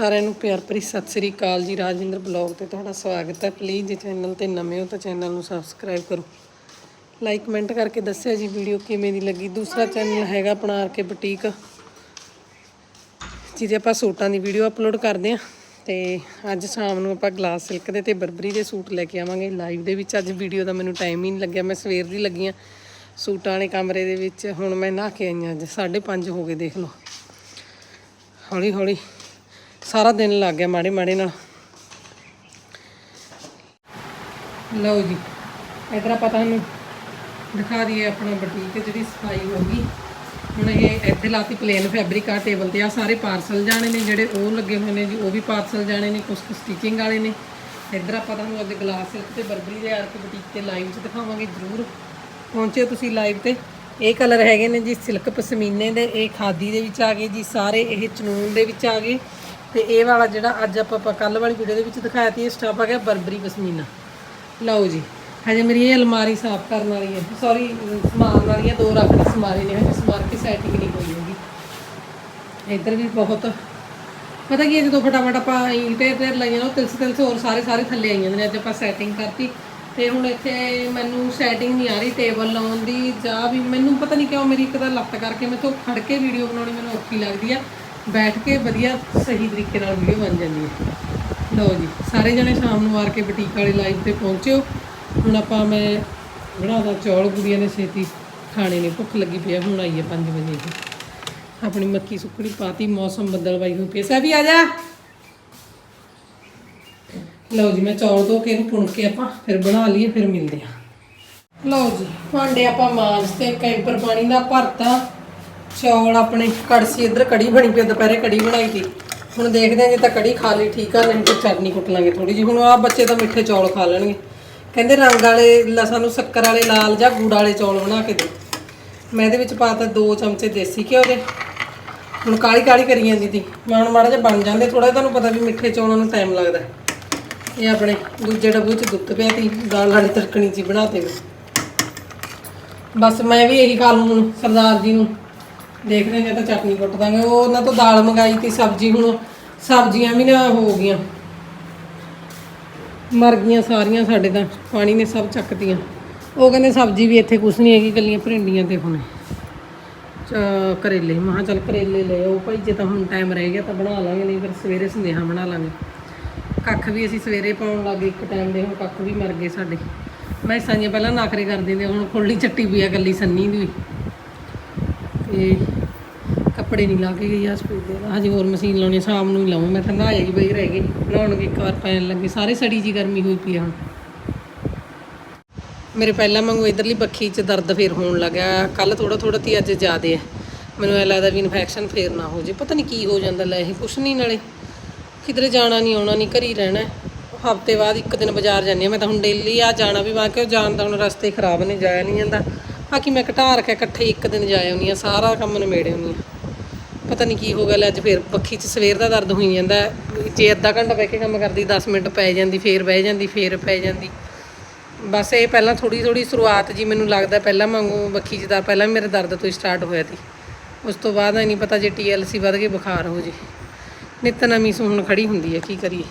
ਸਾਰਿਆਂ ਨੂੰ ਪਿਆਰ ਭਰੀ ਸਤਿ ਸ੍ਰੀ ਅਕਾਲ ਜੀ, ਰਾਜਿੰਦਰ ਬਲੌਗ ਤੇ ਤੁਹਾਡਾ ਸਵਾਗਤ ਹੈ। ਪਲੀਜ਼ ਜੇ ਚੈਨਲ ਤੇ ਨਵੇਂ ਹੋ ਤਾਂ ਚੈਨਲ ਨੂੰ ਸਬਸਕ੍ਰਾਈਬ ਕਰੋ। ਲਾਈਕ ਕਮੈਂਟ ਕਰਕੇ ਦੱਸਿਆ ਜੀ ਵੀਡੀਓ ਕਿਵੇਂ ਦੀ ਲੱਗੀ। ਦੂਸਰਾ ਚੈਨਲ ਹੈਗਾ ਆਪਣਾ ਆਰ ਕੇ ਬੁਟੀਕ ਜਿਹਦੇ ਆਪਾਂ ਸੂਟਾਂ ਦੀ ਵੀਡੀਓ ਅਪਲੋਡ ਕਰਦੇ ਆ ਤੇ ਅੱਜ ਸ਼ਾਮ ਨੂੰ ਆਪਾਂ ਗਲਾਸ ਸਿਲਕ ਦੇ ਤੇ ਬਰਬਰੀ ਦੇ ਸੂਟ ਲੈ ਕੇ ਆਵਾਂਗੇ। ਲਾਈਵ ਦੇ ਵਿੱਚ ਅੱਜ ਵੀਡੀਓ ਦਾ ਮੈਨੂੰ ਟਾਈਮ ਹੀ ਨਹੀਂ ਲੱਗਿਆ। ਮੈਂ ਸਵੇਰ ਦੀ ਲੱਗੀ ਆ ਸੂਟਾਂ ਵਾਲੇ ਕਮਰੇ ਦੇ ਵਿੱਚ। ਹੁਣ ਮੈਂ ਨਹਾ ਕੇ ਆਈ ਹਾਂ। ਅੱਜ 5:30 ਹੋ ਗਏ, ਦੇਖ ਲਓ। ਹੌਲੀ ਹੌਲੀ ਸਾਰਾ ਦਿਨ ਲੱਗ ਗਿਆ ਮਾੜੇ ਮਾੜੇ ਨਾਲ। ਲਓ ਜੀ ਇਧਰ ਆਪਾਂ ਤੁਹਾਨੂੰ ਦਿਖਾ ਦਈਏ ਆਪਣਾ ਬੁਟੀਕ ਜਿਹੜੀ ਸਫ਼ਾਈ ਹੋ ਗਈ। ਹੁਣ ਇਹ ਇੱਥੇ ਲਾਤੀ ਪਲੇਨ ਫੈਬਰਿਕ ਆ ਟੇਬਲ ਤੇ ਆ, ਸਾਰੇ ਪਾਰਸਲ ਜਾਣੇ ਨੇ ਜਿਹੜੇ ਉਹ ਲੱਗੇ ਹੋਏ ਨੇ ਜੀ, ਉਹ ਵੀ ਪਾਰਸਲ ਜਾਣੇ ਨੇ ਕੁਝ ਸਟਿਚਿੰਗ ਵਾਲੇ ਨੇ। ਇੱਧਰ ਆਪਾਂ ਤੁਹਾਨੂੰ ਅੱਗੇ ਗਲਾਸ ਸਿਲਕ ਤੇ ਬਰਬਰੀ ਦੇ ਆਰਕ ਬੁਟੀਕ ਤੇ ਲਾਈਵ 'ਚ ਦਿਖਾਵਾਂਗੇ ਜ਼ਰੂਰ। ਪਹੁੰਚਿਓ ਤੁਸੀਂ ਲਾਈਵ ਤੇ। ਇਹ ਕਲਰ ਹੈਗੇ ਨੇ ਜੀ ਸਿਲਕ ਪਸ਼ਮੀਨੇ ਦੇ, ਇਹ ਖਾਦੀ ਦੇ ਵਿੱਚ ਆ ਗਏ ਜੀ, ਸਾਰੇ ਇਹ ਚਨੂਨ ਦੇ ਵਿੱਚ ਆ ਗਏ। ਤੇ ਇਹ ਵਾਲਾ ਜਿਹੜਾ ਅੱਜ ਆਪਾਂ ਕੱਲ ਵਾਲੀ ਵੀਡੀਓ ਦੇ ਵਿੱਚ ਦਿਖਾਇਆ ਸੀ, ਇਹ ਸਟਾਫ ਆ ਗਿਆ ਬਰਬਰੀ ਪਸ਼ਮੀਨਾ। ਲਓ ਜੀ, ਹਜੇ ਮੇਰੀ ਇਹ ਅਲਮਾਰੀ ਸਾਫ਼ ਕਰਨ ਵਾਲੀ ਹੈ। ਸੌਰੀ ਸਮਾਨ ਹੈ, ਦੋ ਰੱਖ ਰੱਖੜੀ ਸਮਾਰੀ ਨੇ, ਹਜੇ ਸਮਾਰ ਕੇ ਸੈਟਿੰਗ ਨਹੀਂ ਹੋਈ ਹੈਗੀ। ਇੱਧਰ ਵੀ ਬਹੁਤ, ਪਤਾ ਕੀ ਹੈ, ਜਦੋਂ ਫਟਾਫਟ ਆਪਾਂ ਇੰਟੇ ਤੇ ਲਾਈਆਂ ਉਹ ਤਿਲਸ ਤਿਲਸ ਹੋਰ ਸਾਰੇ ਸਾਰੇ ਥੱਲੇ ਆਈ ਜਾਂਦੇ ਨੇ, ਅੱਜ ਆਪਾਂ ਸੈਟਿੰਗ ਕਰਤੀ। ਤੇ ਹੁਣ ਇੱਥੇ ਮੈਨੂੰ ਸੈਟਿੰਗ ਨਹੀਂ ਆ ਰਹੀ ਟੇਬਲ ਲਾਉਣ ਦੀ, ਜਾਂ ਵੀ ਮੈਨੂੰ ਪਤਾ ਨਹੀਂ ਕਿਉਂ ਮੇਰੀ ਇੱਕ ਤਾਂ ਲੱਤ ਕਰਕੇ ਮੈਂ ਮੈਥੋਂ ਖੜ ਕੇ ਵੀਡੀਓ ਬਣਾਉਣੀ ਮੈਨੂੰ ਔਖੀ ਲੱਗਦੀ ਆ। ਬੈਠ ਕੇ ਵਧੀਆ ਸਹੀ ਤਰੀਕੇ ਨਾਲ ਵੀਡੀਓ ਬਣ ਜਾਂਦੀ ਹੈ। ਲਓ ਜੀ, ਸਾਰੇ ਜਣੇ ਸ਼ਾਮ ਨੂੰ ਮਾਰ ਕੇ ਬੁਟੀਕ ਵਾਲੇ ਲਾਈਵ ਤੇ ਪਹੁੰਚਿਓ। ਹੁਣ ਆਪਾਂ ਮੈਂ ਬਣਾਦਾ ਚੌਲ, ਗੁੜੀਆਂ ਨੇ ਛੇਤੀ ਖਾਣੇ ਨੇ, ਭੁੱਖ ਲੱਗੀ ਪਈ ਹੁਣ ਆਈ ਹੈ 5 ਵਜੇ ਆਪਣੀ ਮੱਕੀ ਸੁੱਕਣੀ ਪਾਤੀ, ਮੌਸਮ ਬੱਦਲਵਾਈ ਹੋਈ ਪਈ ਸਭੀ ਆ ਜਾ। ਲਓ ਜੀ, ਮੈਂ ਚੌਲ ਧੋ ਕੇ ਇਹਨੂੰ ਪੁਣ ਕੇ ਆਪਾਂ ਫਿਰ ਬਣਾ ਲਈਏ, ਫਿਰ ਮਿਲਦੇ ਆ ਲਓ ਜੀ, ਭਾਂਡੇ ਆਪਾਂ ਮਾਂਜ ਤੇ ਕੈਂਪਰ ਪਾਣੀ ਦਾ ਭਰਤਾ। ਚੌਲ ਆਪਣੇ ਕੜਸੀ ਇੱਧਰ ਕੜੀ ਬਣੀ ਪਈ ਆ, ਦੁਪਹਿਰੇ ਕੜੀ ਬਣਾਈ ਸੀ। ਹੁਣ ਦੇਖਦੇ ਹਾਂ ਜੇ ਤਾਂ ਕੜੀ ਖਾ ਲਈ ਠੀਕ ਆ ਨਹੀਂ ਤਾਂ ਚਟਨੀ ਕੁੱਟ ਲਾਂਗੇ ਥੋੜੀ ਜੀ ਹੁਣ ਆਹ ਬੱਚੇ ਤਾਂ ਮਿੱਠੇ ਚੌਲ ਖਾ ਲੈਣਗੇ। ਕਹਿੰਦੇ ਰੰਗ ਵਾਲੇ ਲ- ਸਾਨੂੰ ਸ਼ੱਕਰ ਵਾਲੇ ਲਾਲ ਜਾਂ ਗੁੜ ਵਾਲੇ ਚੌਲ ਬਣਾ ਕੇ ਦੇ ਮੈਂ ਇਹਦੇ ਵਿੱਚ ਪਾਤਾ 2 ਚਮਚੇ ਦੇਸੀ ਘਿਓ ਦੇ। ਹੁਣ ਕਾਲੀ ਕਾਲੀ ਕਰੀ ਜਾਂਦੀ ਤੀ। ਮੈਂ ਹੁਣ ਮਾੜਾ ਜਿਹਾ ਬਣ ਜਾਂਦੇ ਥੋੜਾ ਤੁਹਾਨੂੰ ਪਤਾ ਵੀ ਮਿੱਠੇ ਚੌਲਾਂ ਨੂੰ ਟਾਈਮ ਲੱਗਦਾ। ਹੈ। ਇਹ ਆਪਣੇ ਦੂਜੇ ਡੱਬੇ 'ਚ ਦੁੱਧ ਪਿਆ ਤੀ ਦਾਲ ਵਾਲੀ ਤੜਕਣੀ ਜੀ ਬਣਾ ਤੇ। ਬਸ ਮੈਂ ਵੀ ਇਹੀ ਖਾ ਲੂੰ ਹੁਣ ਸਰਦਾਰ ਜੀ ਨੂੰ। ਦੇਖਦੇ ਹਾਂ ਤਾਂ ਚਟਨੀ ਕੁੱਟ ਦਾਂਗੇ। ਉਹ ਉਹਨਾਂ ਤੋਂ ਦਾਲ ਮੰਗਾਈ ਤੀ ਸਬਜ਼ੀ ਹੁਣ ਸਬਜ਼ੀਆਂ ਵੀ ਨਾ ਹੋ ਗਈਆਂ। ਮਰ ਗਈਆਂ ਸਾਰੀਆਂ ਸਾਡੇ ਤਾਂ, ਪਾਣੀ ਨੇ ਸਭ ਚੱਕਤੀਆਂ। ਉਹ ਕਹਿੰਦੇ ਸਬਜ਼ੀ ਵੀ ਇੱਥੇ ਕੁਛ ਨਹੀਂ ਹੈਗੀ ਕੱਲੀਆਂ ਭਰਿੰਡੀਆਂ ਤੇ ਹੁਣੇ। ਚ- ਕਰੇਲੇ। ਮਹਾਂ ਚੱਲ ਕਰੇਲੇ ਲੈ ਆਓ ਭਾਈ, ਜੇ ਤਾਂ ਹੁਣ ਟਾਈਮ ਰਹਿ ਗਿਆ ਤਾਂ ਬਣਾ ਲਾਂਗੇ, ਨਹੀਂ ਫਿਰ ਸਵੇਰੇ ਸੰਦੇਹਾ ਬਣਾ ਲਾਂਗੇ। ਕੱਖ ਵੀ ਅਸੀਂ ਸਵੇਰੇ ਪਾਉਣ ਲੱਗੇ ਇੱਕ ਟਾਈਮ ਦੇ ਹੁਣ ਕੱਖ ਵੀ ਮਰ ਗਏ ਸਾਡੇ। ਮੈਂ ਸਾਂਝੀਆਂ ਪਹਿਲਾਂ ਨਾਖਰੇ ਕਰ ਦਿੰਦੇ ਹੁਣ ਖੁੱਲੀ ਚੱਟੀ ਪਈ ਆ ਗੱਲੀ ਸੰਨੀ ਦੀ ਵੀ। ਤੇ ਕੱਪੜੇ ਨਹੀਂ ਲਾ ਕੇ ਗਈ ਆ ਸਪੀਡ ਦੇ। ਹਜੇ ਹੋਰ ਮਸ਼ੀਨ ਲਾਉਣੀ ਆ, ਸ਼ਾਮ ਨੂੰ ਹੀ ਲਾਉਂ ਮੈਂ ਤਾਂ ਨਹਾ ਜਾਈ ਬਈ ਰਹਿ ਗਈ। ਨਹਾਉਣ ਨੂੰ ਇੱਕ ਵਾਰ ਪੈਣ ਲੱਗੇ। ਸਾਰੇ ਸੜੀ ਜੀ ਗਰਮੀ ਹੋਈ ਪਈ ਹੁਣ। ਮੇਰੇ ਪਹਿਲਾਂ ਵਾਂਗੂ ਇਧਰਲੀ ਬੱਖੀ 'ਚ ਦਰਦ ਫੇਰ ਹੋਣ ਲੱਗਿਆ। ਕੱਲ ਥੋੜਾ ਥੋੜਾ ਤੀ ਅੱਜ ਜ਼ਿਆਦਾ ਆ। ਮੈਨੂੰ ਐ ਲੱਗਦਾ ਵੀ ਇਨਫੈਕਸ਼ਨ ਫੇਰ ਨਾ ਹੋ ਜੇ। ਪਤਾ ਨਹੀਂ ਕੀ ਹੋ ਜਾਂਦਾ ਲੈ ਇਹ ਕੁਛ ਨਹੀਂ ਨਾਲੇ। ਕਿਧਰੇ ਜਾਣਾ ਨਹੀਂ ਆਉਣਾ ਨਹੀਂ ਘਰੀ ਰਹਿਣਾ। ਹਫ਼ਤੇ ਬਾਅਦ ਇੱਕ ਦਿਨ ਬਾਜ਼ਾਰ ਜਾਂਦੀ ਹਾਂ। ਮੈਂ ਤਾਂ ਹੁਣ ਡੇਲੀ ਆ ਜਾਣਾ ਵੀ ਮੈਂ ਕਿਉਂ ਜਾਣ ਦਾ ਹੁਣ ਰਸਤੇ ਖਰਾਬ ਨੇ ਜਾਇਆ ਨਹੀਂ ਜਾਂਦਾ। ਬਾਕੀ ਮੈਂ ਘਟਾ ਰੱਖਿਆ ਇਕੱਠੇ ਇੱਕ ਦਿਨ ਜਾਇਆ ਆਉਂਦੀ ਹਾਂ। ਸਾਰਾ ਕੰਮ ਨਿਬੇੜੇ ਆਉਂਦੀ ਹਾਂ। ਪਤਾ ਨਹੀਂ ਕੀ ਹੋ ਗਿਆ, ਲੈ ਅੱਜ ਫੇਰ ਪੱਖੀ 'ਚ ਸਵੇਰ ਦਾ ਦਰਦ ਹੋਈ ਜਾਂਦਾ। ਜੇ ਅੱਧਾ ਘੰਟਾ ਬਹਿ ਕੇ ਕੰਮ ਕਰਦੀ 10 ਮਿੰਟ ਪੈ ਜਾਂਦੀ, ਫੇਰ ਬਹਿ ਜਾਂਦੀ, ਫੇਰ ਪੈ ਜਾਂਦੀ। ਬਸ ਇਹ ਪਹਿਲਾਂ ਥੋੜੀ ਥੋੜੀ ਸ਼ੁਰੂਆਤ ਜੀ ਮੈਨੂੰ ਲੱਗਦਾ ਪਹਿਲਾਂ ਵਾਂਗੂ ਬੱਖੀ 'ਚ ਦਾ ਪਹਿਲਾਂ ਵੀ ਮੇਰੇ ਦਰਦ ਤੋਂ ਹੀ ਸਟਾਰਟ ਹੋਇਆ ਸੀ। ਉਸ ਤੋਂ ਬਾਅਦ ਨਹੀਂ ਪਤਾ ਜੇ ਟੀਐਲਸੀ ਵੱਧ ਕੇ ਬੁਖਾਰ ਹੋ ਜੇ। ਨਿੱਤ ਨਵੀਂ ਹੁਣ ਖੜੀ ਹੁੰਦੀ ਹੈ, ਕੀ ਕਰੀਏ?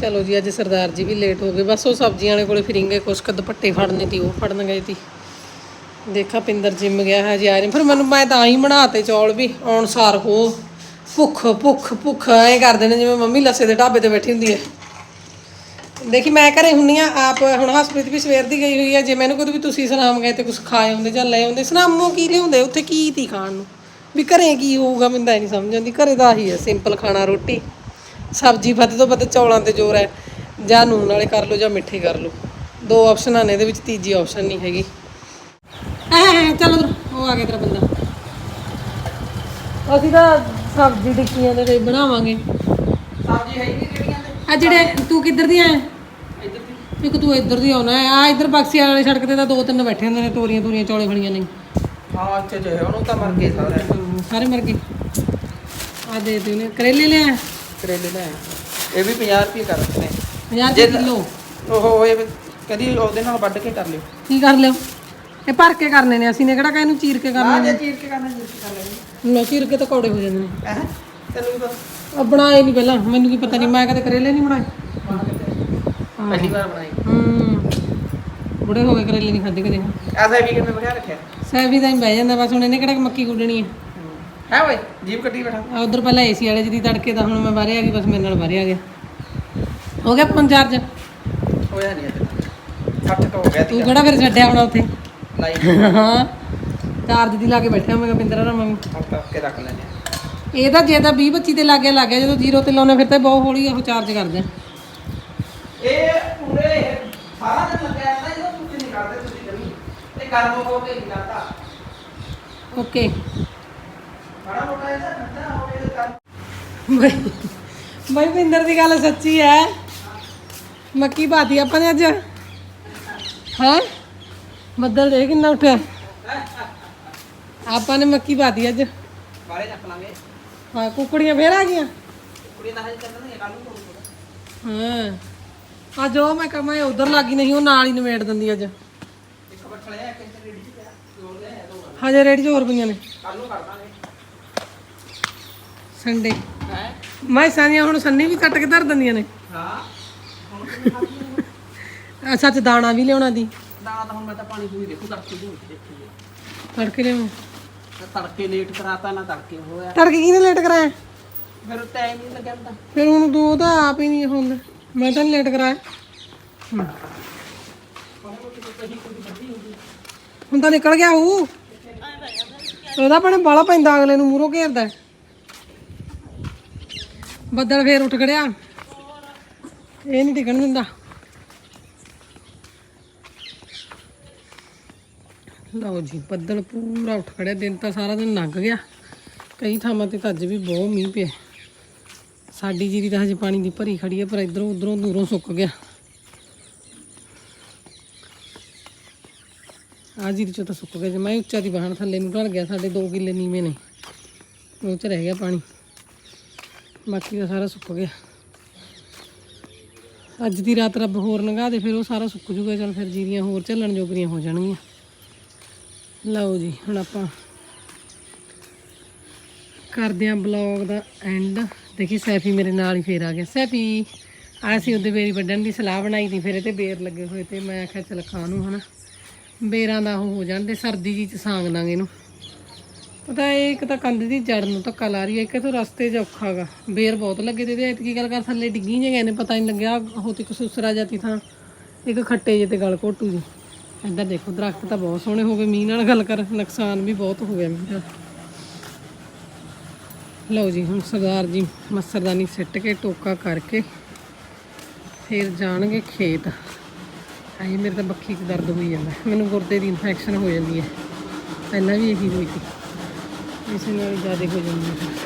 ਚਲੋ ਜੀ, ਅੱਜ ਸਰਦਾਰ ਜੀ ਵੀ ਲੇਟ ਹੋ ਗਏ। ਬਸ ਉਹ ਸਬਜ਼ੀਆਂ ਵਾਲੇ ਕੋਲੇ ਫਿਰਿੰਗੇ, ਕੁਛ ਕੁ ਦੁਪੱਟੇ ਫੜਨੇ ਤੀ ਉਹ ਫੜਨ ਗਏ ਤੀ ਦੇਖਾ ਪਿੰਦਰ ਜਿੰਮ ਗਿਆ ਹੈ ਜੀ, ਆ ਰਹੀ। ਫਿਰ ਮੈਨੂੰ ਮੈਂ ਤਾਂ ਹੀ ਬਣਾਤੇ ਚੌਲ ਵੀ, ਆਉਣ ਹੋ। ਭੁੱਖ ਭੁੱਖ ਭੁੱਖ, ਐ ਕਰਦੇ ਨੇ ਜਿਵੇਂ ਮੰਮੀ ਲੱਸੇ ਦੇ ਢਾਬੇ ਤੇ ਬੈਠੀ ਹੁੰਦੀ ਹੈ। ਦੇਖੀ, ਮੈਂ ਘਰੇ ਹੁੰਨੀ ਆ, ਆਪ ਹੁਣ ਹਸਪੀਟਲ ਵੀ ਸਵੇਰ ਦੀ ਗਈ ਹੋਈ ਹੈ ਜੇ ਮੈਨੂੰ ਕੋਈ ਵੀ ਤੁਸੀਂ ਸਨਾਮ ਗਏ ਤੇ ਕੁਝ ਖਾਏ ਹੁੰਦੇ ਜਾਂ ਲੈ ਆਉਂਦੇ ਸਨਾਮੋਂ ਕੀ ਲਿਆਉਂਦੇ? ਉੱਥੇ ਕੀ ਤੀ ਖਾਣ ਨੂੰ? ਵੀ ਘਰੇ ਕੀ ਹੋਊਗਾ, ਮੈਨੂੰ ਤਾਂ ਇਹ ਨਹੀਂ ਸਮਝ ਆਉਂਦੀ। ਘਰੇ ਦਾ ਆਹੀ ਹੈ ਸਿੰਪਲ ਖਾਣਾ, ਰੋਟੀ। ਸਬਜ਼ੀ ਵੱਧ ਤੋਂ ਵੱਧ ਚੌਲਾਂ ਤੇ ਜ਼ੋਰ ਹੈ। ਜਾਂ ਨੂਨ ਵਾਲੇ ਕਰ ਲਓ ਜਾਂ ਮਿੱਠੇ ਕਰ ਲਓ। ਦੋ ਆਪਸ਼ਨਾਂ ਨੇ, ਇਹਦੇ ਵਿੱਚ ਤੀਜੀ ਆਪਸ਼ਨ ਨਹੀਂ ਹੈਗੀ। ਐ ਚਲੋ ਉਧਰ ਉਹ ਆ ਗਿਆ ਤੇਰਾ ਬੰਦਾ। ਅਸੀਂ ਤਾਂ ਸਬਜ਼ੀ ਟਿੱਕੀਆਂ ਦੇ ਲਈ ਬਣਾਵਾਂਗੇ। ਸਬਜ਼ੀ ਹੈ ਹੀ ਨਹੀਂ ਜਿਹੜੀਆਂ ਤੇ ਆ ਜਿਹੜੇ ਤੂੰ ਕਿੱਧਰ ਦੀ ਆਇਆ ਇੱਧਰ ਦੀ ਇੱਕ ਤੂੰ ਇੱਧਰ ਦੀ ਆਉਣਾ ਹੈ ਆ ਇੱਧਰ ਬਕਸੀ ਵਾਲੀ ਸੜਕ ਤੇ ਤਾਂ ਦੋ ਤਿੰਨ ਬੈਠੇ ਹੁੰਦੇ ਨੇ ਤੋਰੀਆਂ ਤੋਰੀਆਂ ਚੌਲੇ ਫੜੀਆਂ ਨੇ। ਹਾਂ ਇੱਥੇ ਜੋ ਹੈ ਉਹਨੂੰ ਤਾਂ ਮਰ ਗਏ ਸਾਰੇ। ਹਮ, ਸਾਰੇ ਮਰ ਗਏ। ਆ ਦੇ ਦੇ ਨੇ ਕਰੇਲੇ ਲੈ ਆ ਕਰੇਲੇ ਲੈ ਆਏ। ਇਹ ਵੀ 50 ਰੁਪਏ ਕਰ ਦਿੱਤੇ ਨੇ। 50 ਜੇ- ਰੁਪਏ ਕਿਲੋ। ਉਹ ਇਹ ਕਦੀ ਉਹਦੇ ਨਾਲ ਵੱਢ ਕੇ ਕਰ ਲਿਓ। ਕੀ ਕਰ ਲਿਓ? ਇਹ ਭਰ ਕੇ ਕਰਨੇ ਨੇ ਅਸੀਂ ਨੇ ਕਿਹੜਾ ਕਾ ਇਹਨੂੰ ਚੀਰ ਕੇ ਕਰਨੇ ਆ ਨੇ ਜੇ ਚੀਰ ਕੇ ਕਰਨਾ ਚੀਰ ਕੇ ਕਰ ਲੈਣੀ ਲੋ ਚੀਰ ਕੇ ਤਾਂ ਕੌੜੇ ਹੋ ਜਾਂਦੇ ਨੇ। ਹੈ? ਤੈਨੂੰ ਵੀ ਪਤਾ? ਉਹ ਬਣਾਏ ਨਹੀਂ ਪਹਿਲਾਂ ਮੈਨੂੰ ਕੀ ਪਤਾ ਨਹੀਂ ਮੈਂ ਕਦੇ ਕਰੇਲੇ ਨਹੀਂ ਬਣਾਏ। ਪਹਿਲੀ ਵਾਰ ਬਣਾਈ ਹੂੰ। ਬੁੜੇ ਹੋ ਗਏ ਕਰੇਲੇ ਨਹੀਂ ਖਾਦੇ ਕਦੇ। ਐਸਾ ਵੀ ਕਿਵੇਂ ਬਣਾ ਰੱਖਿਆ? ਸੈਵੀ ਤਾਂ ਹੀ ਬਹਿ ਜਾਂਦਾ ਬਸ ਹੁਣ ਇਹਨੇ ਕਿਹੜਾ ਮੱਕੀ ਗੁੱਡਣੀ ਹੈ? ਹੈ। ਓਏ ਜੀਪ ਕੱਟੀ ਬੈਠਾ। ਉਧਰ ਪਹਿਲਾਂ ਏਸੀ ਵਾਲੇ ਜਿਹਦੀ ਤੜਕੇ ਦਾ ਹੁਣ ਮੈਂ ਬਾਹਰੇ ਆ ਗਈ ਬਸ ਮੇਰੇ ਨਾਲ ਬਾਹਰੇ ਆ ਗਿਆ। ਹੋ ਗਿਆ ਫੋਨ ਚਾਰਜ ਹੋਇਆ ਨਹੀਂ ਅੱਜ। 60 ਤੋਂ ਹੋ ਗਿਆ ਤੂੰ ਕਿਹੜਾ ਫਿਰ ਛੱਡਿਆ ਹੋਣਾ ਉੱਥੇ? ਲਾਈਵ ਹਾਂ ਚਾਰਜ ਦੀ ਲਾ ਕੇ ਬੈਠਿਆ ਮੈਂ ਹੁਣ ਰੱਖ ਲੈਣੇ ਆ। ਇਹ ਤਾਂ ਜੇ ਤਾਂ 20 25 ਤੇ ਲੱਗ ਗਿਆ ਲੱਗ ਗਿਆ ਜਦੋਂ ਜ਼ੀਰੋ ਤੇ ਲਾਉਣੇ ਫਿਰ ਤਾਂ ਬਹੁਤ ਹੌਲੀ ਉਹ ਚਾਰਜ ਕਰਦੇ ਇਹ ਪੂਰੇ ਸਾਰਾ ਦਿਨ ਲੱਗਿਆ ਰਹਿੰਦਾ ਜਦੋਂ ਤੁਸੀਂ ਨਹੀਂ ਕਰਦੇ ਤੁਸੀਂ ਜਮੀ ਇਹ ਗਰਮ ਹੋ ਕੇ ਨਹੀਂ ਕਰਦਾ। ਓਕੇ। ਬੜਾ ਮੋਟਾ ਇਹਦਾ ਠੰਡਾ ਹੋ ਗਿਆ ਕਰ। ਬਈ ਬਈ ਬਿੰਦਰ ਦੀ ਗੱਲ ਸੱਚੀ ਹੈ। ਮੱਕੀ ਬਾਤੀ ਆਪਾਂ ਨੇ ਅੱਜ। ਹਾਂ? ਬੱਦਲ ਦੇ ਕਿੰਨਾ ਉੱਠਿਆ ਆਪਾਂ ਨੇ ਮੱਕੀ ਬਾਤੀ ਅੱਜ। ਬਾਰੇ ਚੱਕ ਲਾਂਗੇ। ਹਾਂ ਕੁਕੜੀਆਂ ਫੇਰ ਆ ਗਈਆਂ। ਕੁੜੀ ਦਾ ਹਜੇ ਚੱਲਣਾ ਨਹੀਂ ਕੱਲ ਨੂੰ ਹਾਂ। ਅੱਜ ਉਹ ਮੈਂ ਕਹਾਂ ਉਧਰ ਲੱਗੀ ਨਹੀਂ ਉਹ ਨਾਲ ਹੀ ਨਵੇੜ ਦਿੰਦੀ ਅੱਜ। ਇੱਕ ਬੱਠਲ ਹੈ ਕਿੰਨੇ ਰੇਡੀ ਚ ਪਿਆ। ਜੋੜ ਲੈ ਦੋ ਹਜੇ ਰੇੜੀ 'ਚ ਹੋਰ ਪਈਆਂ ਨੇ। ਕੱਲ ਨੂੰ ਕਰ ਦਾਂਗੇ। ਸੰਡੇ। ਹੈ? ਮੈਂ ਸਾਨੀਆਂ ਹੁਣ ਸੰਨੀ ਵੀ ਕੱਟ ਕੇ ਧਰ ਦਿੰਦੀਆਂ ਨੇ। ਹਾਂ। ਸੱਚ ਦਾਣਾ ਵੀ ਲਿਆਉਣਾ ਦੀ। ਦਾਣਾ ਤਾਂ ਹੁਣ ਮੈਂ ਤਾਂ ਪਾਣੀ ਪੂਰੀ ਦੇਖੂ ਤੜਕੇ ਦੀ ਦੇਖੀ ਤੜਕੇ ਲਿਆਉਂ ਤੜਕੇ ਲੇਟ ਕਰਾਤਾ ਨਾ ਤੜਕੇ ਹੋਇਆ। ਤੜਕੇ ਕਿਹਨੇ ਲੇਟ ਕਰਾਇਆ? ਫਿਰ ਟਾਈਮ ਨਹੀਂ ਲੱਗਿਆ ਹੁੰਦਾ। ਫਿਰ ਹੁਣ ਤੂੰ ਤਾਂ ਆਪ ਹੀ ਨਹੀਂ ਹੁੰਦਾ। ਮੈਂ ਤਾਂ ਨੀ ਲੇਟ ਕਰਾਇਆ। ਹਮ। ਹੁਣ ਤਾਂ ਨਿਕਲ ਗਿਆ ਉਹ। ਉਹਦਾ ਆਪਣੇ ਬਾਲਾ ਪੈਂਦਾ ਅਗਲੇ ਨੂੰ ਮੂਰੋਂ ਘੇਰਦਾ। ਹੈ। ਬੱਦਲ ਫੇਰ ਉੱਠ ਖੜਿਆ। ਇਹ ਨਹੀਂ ਟਿਕਣ ਦਿੰਦਾ। ਲਓ ਜੀ, ਬੱਦਲ ਪੂਰਾ ਉੱਠ ਖੜਿਆ, ਦਿਨ ਤਾਂ ਸਾਰਾ ਦਿਨ ਲੰਘ ਗਿਆ। ਕਈ ਥਾਵਾਂ ਤੇ ਤਾਂ ਅੱਜ ਵੀ ਬਹੁਤ ਮੀਂਹ ਪਿਆ। ਸਾਡੀ ਜੀਰੀ ਤਾਂ ਹਜੇ ਪਾਣੀ ਦੀ ਭਰੀ ਖੜੀ ਹੈ ਪਰ ਇਧਰੋਂ ਉਧਰੋਂ ਦੂਰੋਂ ਸੁੱਕ ਗਿਆ। ਆ ਜੀਰੀ ਚੋਂ ਤਾਂ ਸੁੱਕ ਗਿਆ ਜੇ। ਮੈਂ ਉੱਚਾ ਦੀ ਬਾਹਣ ਥੱਲੇ ਨੂੰ ਢਲ ਗਿਆ, ਸਾਡੇ 2 ਕਿੱਲੇ ਨੀਵੇਂ ਨੇ। ਉਹ ਚ ਰਹਿ ਗਿਆ ਪਾਣੀ। ਬਾਕੀ ਦਾ ਸਾਰਾ ਸੁੱਕ ਗਿਆ। ਅੱਜ ਦੀ ਰਾਤ ਰੱਬ ਹੋਰ ਲੰਘਾ ਦੇ, ਫਿਰ ਉਹ ਸਾਰਾ ਸੁੱਕ ਜੂਗਾ। ਚਲ ਫਿਰ ਜੀਰੀਆਂ ਹੋਰ ਝੱਲਣ ਜੋਗਰੀਆਂ ਹੋ ਜਾਣਗੀਆਂ। ਲਓ ਜੀ, ਹੁਣ ਆਪਾਂ ਕਰਦੇ ਆਂ ਬਲੌਗ ਦਾ ਐਂਡ ਦੇਖੀ ਸੈਫੀ ਮੇਰੇ ਨਾਲ ਹੀ ਫੇਰ ਆ ਗਿਆ। ਸੈਫੀ ਆ ਸੀ ਉਹਦੇ ਬੇਰੀ ਵੱਢਣ ਦੀ ਸਲਾਹ ਬਣਾਈ ਸੀ, ਫਿਰ ਇਹ ਤੇ ਬੇਰ ਲੱਗੇ ਹੋਏ ਤੇ ਮੈਂ ਆਖਿਆ ਚਲ ਖਾਣ ਨੂੰ ਹਨਾ। ਬੇਰਾਂ ਦਾ ਉਹ ਹੋ ਜਾਂਦੇ, ਸਰਦੀ ਜੀ ਚ ਸਾਂਗ ਲਾਂਗੇ ਇਹਨੂੰ। ਪਤਾ ਇਹ ਇੱਕ ਤਾਂ ਕੰਧ ਦੀ ਜੜ ਨੂੰ ਧੱਕਾ ਲਾ ਰਹੀ ਹੈ, ਇੱਕ ਤਾਂ ਰਸਤੇ 'ਚ ਔਖਾ ਗਾ। ਬੇਰ ਬਹੁਤ ਲੱਗੇ ਤੇ ਇਹਦੇ ਕੀ ਗੱਲ ਕਰ, ਥੱਲੇ ਡਿੱਗੀ ਜੇ ਗਏ ਨੇ ਪਤਾ ਨਹੀਂ ਲੱਗਿਆ, ਉਹ ਤੇ ਇੱਕ ਸੁਸਰਾ ਜਾਤੀ ਥਾਂ, ਇੱਕ ਖੱਟੇ ਜੇ ਤੇ ਗਲ ਘੋਟੂ ਜੀ। ਇੱਧਰ ਦੇਖੋ, ਦਰਖਤ ਤਾਂ ਬਹੁਤ ਸੋਹਣੇ ਹੋ ਗਏ, ਮੀਂਹ ਨਾਲ ਗੱਲ ਕਰ, ਨੁਕਸਾਨ ਵੀ ਬਹੁਤ ਹੋ ਗਿਆ ਮੀਂਹ ਦਾ। ਲਓ ਜੀ, ਹੁਣ ਸਰਦਾਰ ਜੀ ਮੱਸਰਦਾਨੀ ਸਿੱਟ ਕੇ ਟੋਕਾ ਕਰਕੇ ਫਿਰ ਜਾਣਗੇ ਖੇਤ। ਆਈ ਮੇਰੇ ਤਾਂ ਬੱਖੀ 'ਚ ਦਰਦ ਹੋਈ ਜਾਂਦਾ। ਮੈਨੂੰ ਗੁਰਦੇ ਦੀ ਇਨਫੈਕਸ਼ਨ ਹੋ ਜਾਂਦੀ ਹੈ। ਪਹਿਲਾਂ ਵੀ ਇਹੀ ਹੋਈ ਸੀ। ਇਸ ਨਾਲ ਜ਼ਿਆਦਾ ਹੋ ਜਾਂਦੀ ਹੈ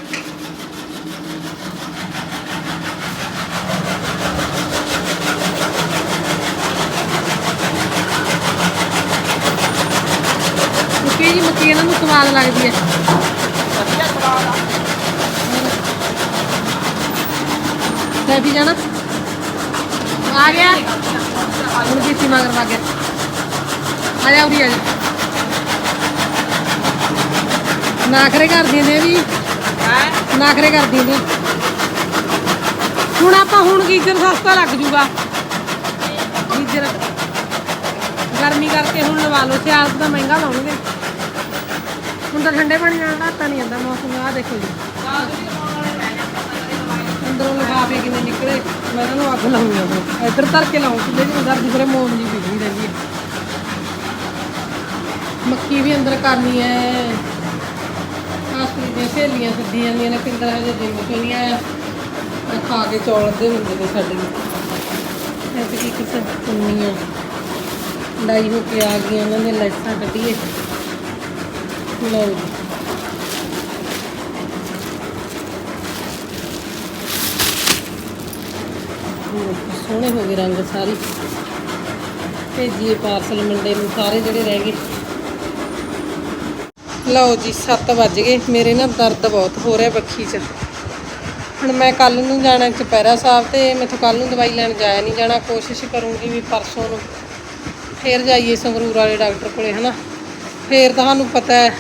ਮੱਕੀ ਜੀ ਮੱਕੀ ਇਹਨਾਂ ਨੂੰ ਸਵਾਦ ਲੱਗਦੀ ਹੈ। ਵਧੀਆ ਸਵਾਦ ਜਾਣਾ। ਆ ਗਿਆ। ਹੁਣ ਕਿਸੀ ਮਗਰ ਵਾ ਗਿਆ। ਆ ਜਾ ਉਰੀ ਆ ਜਾ। ਨਾਖਰੇ ਕਰਦੀਆਂ ਨੇ ਵੀ। ਹੈ ਨਾਖਰੇ ਕਰਦੀ ਨੇ। ਹੁਣ ਆਪਾਂ ਹੁਣ ਗੀਜਰ ਸਸਤਾ ਲੱਗ ਜੂਗਾ। ਗੀਜਰ। ਗਰਮੀ ਕਰਕੇ ਹੁਣ ਲਵਾ ਲਓ। ਸਿਆਲ ਤਾਂ ਮਹਿੰਗਾ ਲਾਉਣਗੇ। ਹੁਣ ਤਾਂ ਠੰਡੇ ਪਾਣੀ ਨਾਲ ਨਹਾਤਾ ਨਹੀਂ ਜਾਂਦਾ, ਮੌਸਮ ਆ ਦੇਖੋ ਜੀ। ਅੰਦਰੋਂ ਲਿਫਾਫੇ ਕਿੰਨੇ ਨਿਕਲੇ, ਮੈਂ ਇਹਨਾਂ ਅੱਗ ਲਾਉਂਗੀ ਉਹ ਇੱਧਰ ਧਰ ਕੇ ਲਾਉਂ ਚੁੱਲ੍ਹੇ ਦੀ ਅੰਦਰ ਦੀ ਮੋਮ ਜੀ ਪਿਘਲੀ ਰਹਿੰਦੀ ਹੈ ਮੱਕੀ ਵੀ ਅੰਦਰ ਕਰਨੀ ਹੈ ਆਸਰੀ ਦੀਆਂ ਸਹੇਲੀਆਂ ਸੱਦੀ ਜਾਂਦੀਆਂ ਨੇ, ਪਿੰਡਾਂ ਹਜੇ ਦਿਨ ਨਿਕਲੀਆਂ ਖਾ ਕੇ ਚੌਲ ਦੇ ਹੁੰਦੇ ਨੇ ਸਾਡੇ ਨੂੰ ਐਸੇ ਕੀ ਕਿਸੇ ਕੁੰਨੀਆਂ ਲਾਈ ਹੋ ਕੇ ਆ ਗਈਆਂ, ਉਹਨਾਂ ਨੇ ਲੈਸਾਂ ਕੱਢੀਏ। ਲਓ। ਜੀ ਸੋਹਣੇ ਹੋ ਗਏ ਰੰਗ ਸਾਰੇ। ਭੇਜੀਏ ਪਾਰਸਲ ਮੰਡੇ ਨੂੰ, ਸਾਰੇ ਜਿਹੜੇ ਰਹਿ ਗਏ। ਲਓ ਜੀ 7 ਵੱਜ ਗਏ। ਮੇਰੇ ਨਾ ਦਰਦ ਬਹੁਤ ਹੋ ਰਿਹਾ ਬੱਖੀ 'ਚ। ਹੁਣ ਮੈਂ ਕੱਲ ਨੂੰ ਜਾਣਾ ਚੁਪਹਿਰਾ ਸਾਹਿਬ ਤੇ ਮੈਥੋਂ ਕੱਲ ਨੂੰ ਦਵਾਈ ਲੈਣ ਜਾਇਆ ਨਹੀਂ ਜਾਣਾ। ਕੋਸ਼ਿਸ਼ ਕਰੂੰਗੀ ਵੀ ਪਰਸੋਂ ਨੂੰ ਫੇਰ ਜਾਈਏ ਸੰਗਰੂਰ ਵਾਲੇ ਡਾਕਟਰ ਕੋਲੇ, ਹਨਾ। ਫੇਰ ਤੁਹਾਨੂੰ ਪਤਾ ਹੈ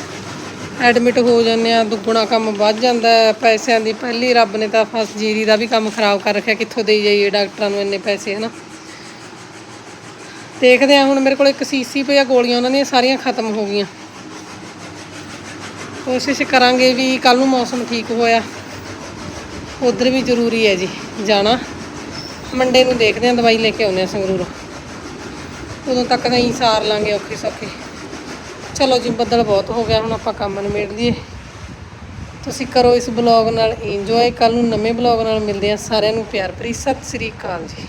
ਐਡਮਿਟ ਹੋ ਜਾਂਦੇ ਆ ਦੁੱਗਣਾ ਕੰਮ ਵੱਧ ਜਾਂਦਾ ਹੈ, ਪੈਸਿਆਂ ਦੀ ਪਹਿਲੀ ਰੱਬ ਨੇ ਤਾਂ ਫਸ ਜੀਰੀ ਦਾ ਵੀ ਕੰਮ ਖਰਾਬ ਕਰ ਰੱਖਿਆ ਕਿੱਥੋਂ ਦੇਈ ਜਾਈਏ ਡਾਕਟਰਾਂ ਨੂੰ ਇੰਨੇ ਪੈਸੇ ਹਨਾ? ਦੇਖਦੇ ਆ ਹੁਣ ਮੇਰੇ ਕੋਲ ਇੱਕ ਸੀਸੀ ਪਿਆ ਗੋਲੀਆਂ ਉਹਨਾਂ ਦੀਆਂ ਸਾਰੀਆਂ ਖਤਮ ਹੋ ਗਈਆਂ। ਕੋਸ਼ਿਸ਼ ਕਰਾਂਗੇ ਵੀ ਕੱਲ ਨੂੰ ਮੌਸਮ ਠੀਕ ਹੋਇਆ। ਉਧਰ ਵੀ ਜ਼ਰੂਰੀ ਹੈ ਜੀ ਜਾਣਾ। ਮੰਡੇ ਨੂੰ ਦੇਖਦੇ ਆ ਦਵਾਈ ਲੈ ਕੇ ਆਉਂਦੇ ਆ ਸੰਗਰੂਰ। ਉਦੋਂ ਤੱਕ ਤਾਂ ਹੀ ਸਾਰ ਲਾਂਗੇ ਔਖੇ ਸੌਖੇ। ਚਲੋ ਜੀ, ਬੱਦਲ ਬਹੁਤ ਹੋ ਗਿਆ, ਹੁਣ ਆਪਾਂ ਕੰਮ ਨਿਬੇੜ ਲਈਏ। ਤੁਸੀਂ ਕਰੋ ਇਸ ਬਲੌਗ ਨਾਲ ਇੰਜੋਏ ਕੱਲ ਨੂੰ ਨਵੇਂ ਬਲੌਗ ਨਾਲ ਮਿਲਦੇ ਆ ਸਾਰਿਆਂ ਨੂੰ ਪਿਆਰ ਭਰੀ, ਸਤਿ ਸ੍ਰੀ ਅਕਾਲ ਜੀ।